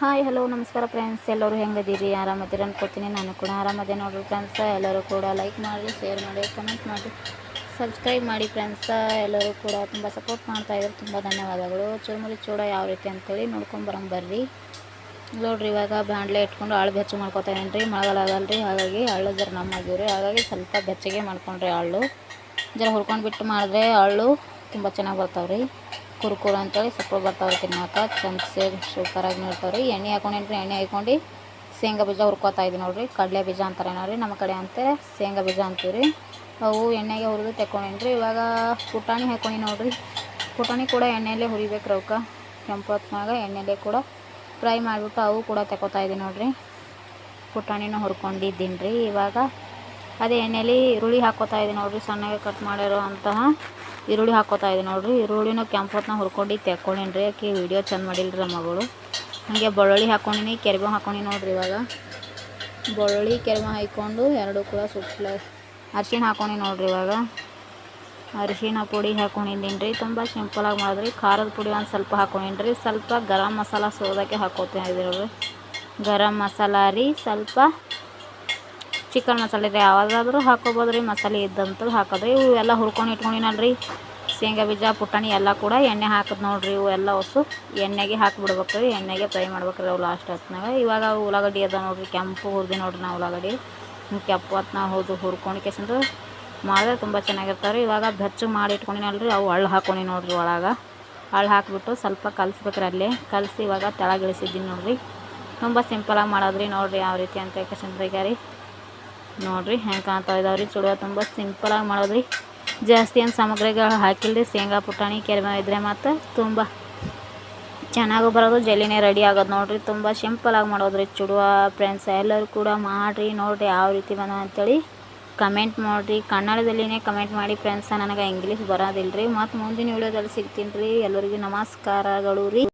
Hi hello ನಮಸ್ಕಾರ friends ಎಲ್ಲರೂ ಹೆಂಗದೀರಿ? ಆರಾಮದಿರಿ ಅನ್ಕೋತೀನಿ. ನಾನು ಕೂಡ ಆರಾಮದೇ ನೋಡ್ರಿ ಫ್ರೆಂಡ್ಸ ಎಲ್ಲರೂ ಕೂಡ ಲೈಕ್ ಮಾಡಿ ಶೇರ್ ಮಾಡಿ ಕಮೆಂಟ್ ಮಾಡಿ ಸಬ್ಸ್ಕ್ರೈಬ್ ಮಾಡಿ ಫ್ರೆಂಡ್ಸ ಎಲ್ಲರೂ ಕೂಡ ತುಂಬ ಸಪೋರ್ಟ್ ಮಾಡ್ತಾ ಇದ್ದಾರೆ ತುಂಬ ಧನ್ಯವಾದಗಳು. ಚುರುಮುರಿ ಚೂಡ ಯಾವ ರೀತಿ ಅಂತೇಳಿ ನೋಡ್ಕೊಂಡು ಬರ್ರಿ. ನೋಡ್ರಿ, ಇವಾಗ ಬಾಣಲೆ ಇಟ್ಕೊಂಡು ಆಳು ಬೆಚ್ಚಗೆ ಮಾಡ್ಕೊತಾ ಇದೀನಿ ರೀ ಮಳೆಗಾಲ ರೀ ಹಾಗಾಗಿ ಹಳ್ಳು ಜರ ನಮ್ಮಾಗಿವ್ರಿ ಹಾಗಾಗಿ ಸ್ವಲ್ಪ ಬೆಚ್ಚಗೆ ಮಾಡ್ಕೊಂಡ್ರಿ ಹಳ್ಳು ಜರ ಹುರ್ಕೊಂಡು ಬಿಟ್ಟು ಮಾಡಿದ್ರೆ ಹಳ್ಳು ತುಂಬ ಚೆನ್ನಾಗಿ ಬರ್ತಾವ್ರಿ. ಕುರ್ಕುರು ಅಂತೇಳಿ ಸಪ್ಪಳು ಬರ್ತಾವ್ರಿ ತಿನ್ನಾಕ. ಚಂದ ಸೇರಿ ಸೂಪರಾಗಿ ನೋಡ್ತಾವ್ರಿ. ಎಣ್ಣೆ ಹಾಕೊಂಡೇನ್ರಿ, ಎಣ್ಣೆ ಹಾಕೊಂಡು ಶೇಂಗಾ ಬೀಜ ಹುರ್ಕೋತಾ ಇದ್ದೀನಿ ನೋಡ್ರಿ. ಕಡಲೆ ಬೀಜ ಅಂತಾರೇನೋ ರೀ ನಮ್ಮ ಕಡೆ ಅಂತೆ, ಶೇಂಗಾ ಬೀಜ ಅಂತೀವ್ರಿ. ಅವು ಎಣ್ಣೆಗೆ ಹುರಿದು ತೆಕ್ಕೊಂಡೇನ್ರಿ. ಇವಾಗ ಪುಟಾಣಿ ಹಾಕೊಂಡಿ ನೋಡ್ರಿ. ಪುಟಾಣಿ ಕೂಡ ಎಣ್ಣೆಯಲ್ಲೇ ಹುರಿಬೇಕು ರವ್ಕ ಕೆಂಪು ಹೊತ್ನಾಗ ಎಣ್ಣೆಯಲ್ಲೇ ಕೂಡ ಫ್ರೈ ಮಾಡಿಬಿಟ್ಟು ಅವು ಕೂಡ ತೆಕ್ಕೋತಾ ಇದ್ದೀನಿ ನೋಡ್ರಿ. ಪುಟಾಣಿನ ಹುರ್ಕೊಂಡಿದ್ದೀನಿ ರೀ ಇವಾಗ ಅದೇ ಎಣ್ಣೆಯಲ್ಲಿ ಈರುಳ್ಳಿ ಹಾಕೋತಾ ಇದ್ದೀನಿ ನೋಡ್ರಿ. ಸಣ್ಣಗೆ ಕಟ್ ಮಾಡಿರೋ ಅಂತಹ ಈರುಳ್ಳಿ ಹಾಕೋತಾ ಇದೆ ನೋಡಿರಿ. ಈರುಳ್ಳಿನ ಕೆಂಪು ಹೊತ್ನಾಗ ಹುರ್ಕೊಂಡು ತೆಕ್ಕೊಂಡೇನಿ ರೀ. ಆಕೆ ವೀಡಿಯೋ ಚೆಂದ ಮಾಡಿಲ್ಲ ರೀ ಮಗಳು. ಹಾಗೆ ಬೆಳ್ಳುಳ್ಳಿ ಹಾಕೊಂಡಿನಿ, ಕೆರೆಬ ಹಾಕೊಂಡಿನಿ ನೋಡಿರಿ ಇವಾಗ. ಬೆಳ್ಳುಳ್ಳಿ, ಕೆರೆಬ ಹಾಕ್ಕೊಂಡು ಎರಡು ಕೂಡ ಸುಟ್ಲ ಅರ್ಶಿಣ ಹಾಕೊಂಡಿ ನೋಡಿರಿ ಇವಾಗ. ಅರಿಶಿಣ ಪುಡಿ ಹಾಕೊಂಡಿದ್ದೀನಿ ರೀ. ತುಂಬ ಸಿಂಪಲಾಗಿ ಮಾಡಿದ್ರಿ. ಖಾರದ ಪುಡಿ ಒಂದು ಸ್ವಲ್ಪ ಹಾಕೊಂಡಿನಿ ರೀ. ಸ್ವಲ್ಪ ಗರಂ ಮಸಾಲ ಸೋದಕ್ಕೆ ಹಾಕೋತಾ ಇದ್ದೀರಿ ರೀ ಗರಂ ಮಸಾಲ ರೀ. ಸ್ವಲ್ಪ ಚಿಕನ್ ಮಸಾಲೆ ರೀ ಯಾವುದಾದ್ರೂ ಹಾಕೋಬೋದು ರೀ. ಮಸಾಲೆ ಇದ್ದಂಥದ್ದು ಹಾಕೋದು. ಇವು ಎಲ್ಲ ಹುರ್ಕೊಂಡು ಇಟ್ಕೊಂಡಿನಲ್ರಿ. ಶೇಂಗಾ ಬೀಜ, ಪುಟಾಣಿ ಎಲ್ಲ ಕೂಡ ಎಣ್ಣೆ ಹಾಕೋದು ನೋಡಿರಿ. ಇವು ಎಲ್ಲ ಹೊಸು. ಎಣ್ಣೆಗೆ ಹಾಕಿಬಿಡ್ಬೇಕು ರೀ. ಎಣ್ಣೆಗೆ ಫ್ರೈ ಮಾಡ್ಬೇಕು ರೀ ಅವು ಲಾಸ್ಟ್ ಹೊತ್ನಾಗ ಇವಾಗ ಉಳ್ಳಾಗಡ್ಡಿ ಅದ ನೋಡಿರಿ. ಕೆಂಪು ಹುರಿದು ನೋಡ್ರಿ ನಾವು ಉಳ್ಳಾಗಡ್ಡಿ. ಕೆಂಪು ಹೊತ್ನಾಗ ಹೋದು ಹುರ್ಕೊಂಡು ಕೆಸಂದು ಮಾಡಿದ್ರೆ ತುಂಬ ಚೆನ್ನಾಗಿರ್ತಾವೆ ರೀ. ಇವಾಗ ಬೆಚ್ಚ ಮಾಡಿ ಇಟ್ಕೊಂಡಿನಲ್ರಿ. ಅವು ಹಳ್ಳು ಹಾಕ್ಕೊಂಡು ನೋಡಿರಿ ಒಳಗೆ. ಹಳ್ಳು ಹಾಕಿಬಿಟ್ಟು ಸ್ವಲ್ಪ ಕಲಿಸ್ಬೇಕ್ರಿ ಅಲ್ಲೇ. ಕಲಸಿ ಇವಾಗ ತೆಳಗೆ ನೋಡಿರಿ. ನೋಡ್ರಿ ತುಂಬ ಸಿಂಪಲಾಗಿ ಮಾಡೋದ್ರಿ ನೋಡಿರಿ. ಯಾವ ರೀತಿ ಅಂತ ಕೆಸಂದ್ರಿಗೆ ರೀ. ನೋಡ್ರಿ ಹೆಂಗೆ ಕಾಣ್ತಾ ಇದಾವ್ರಿ. ತುಂಬಾ ತುಂಬ ಸಿಂಪಲಾಗಿ ಮಾಡೋದ್ರಿ. ಜಾಸ್ತಿ ಏನು ಸಾಮಗ್ರಿಗಳು ಹಾಕಿಲ್ರಿ. ಶೇಂಗಾ, ಪುಟಾಣಿ ಕೆರಿಬೇವು ಇದ್ರೆ ಮತ್ತು ತುಂಬ ಚೆನ್ನಾಗೂ ಬರೋದು. ಜಲ್ಲಿನೇ ರೆಡಿ ಆಗೋದು ನೋಡ್ರಿ. ತುಂಬ ಸಿಂಪಲಾಗಿ ಮಾಡೋದ್ರಿ. ಚುಡುವ ಫ್ರೆಂಡ್ಸ್ ಎಲ್ಲರೂ ಕೂಡ ಮಾಡಿರಿ. ನೋಡಿರಿ ಯಾವ ರೀತಿ ಬಂದ ಅಂತೇಳಿ ಕಮೆಂಟ್ ಮಾಡಿರಿ. ಕನ್ನಡದಲ್ಲಿನೇ ಕಮೆಂಟ್ ಮಾಡಿ ಫ್ರೆಂಡ್ಸ ನನಗೆ ಇಂಗ್ಲೀಷ್ ಬರೋದಿಲ್ಲ ರೀ ಮತ್ತು ಮುಂದಿನ ವೀಡಿಯೋದಲ್ಲಿ ಸಿಗ್ತೀನಿ ರೀ. ಎಲ್ಲರಿಗೂ ನಮಸ್ಕಾರಗಳು ರೀ.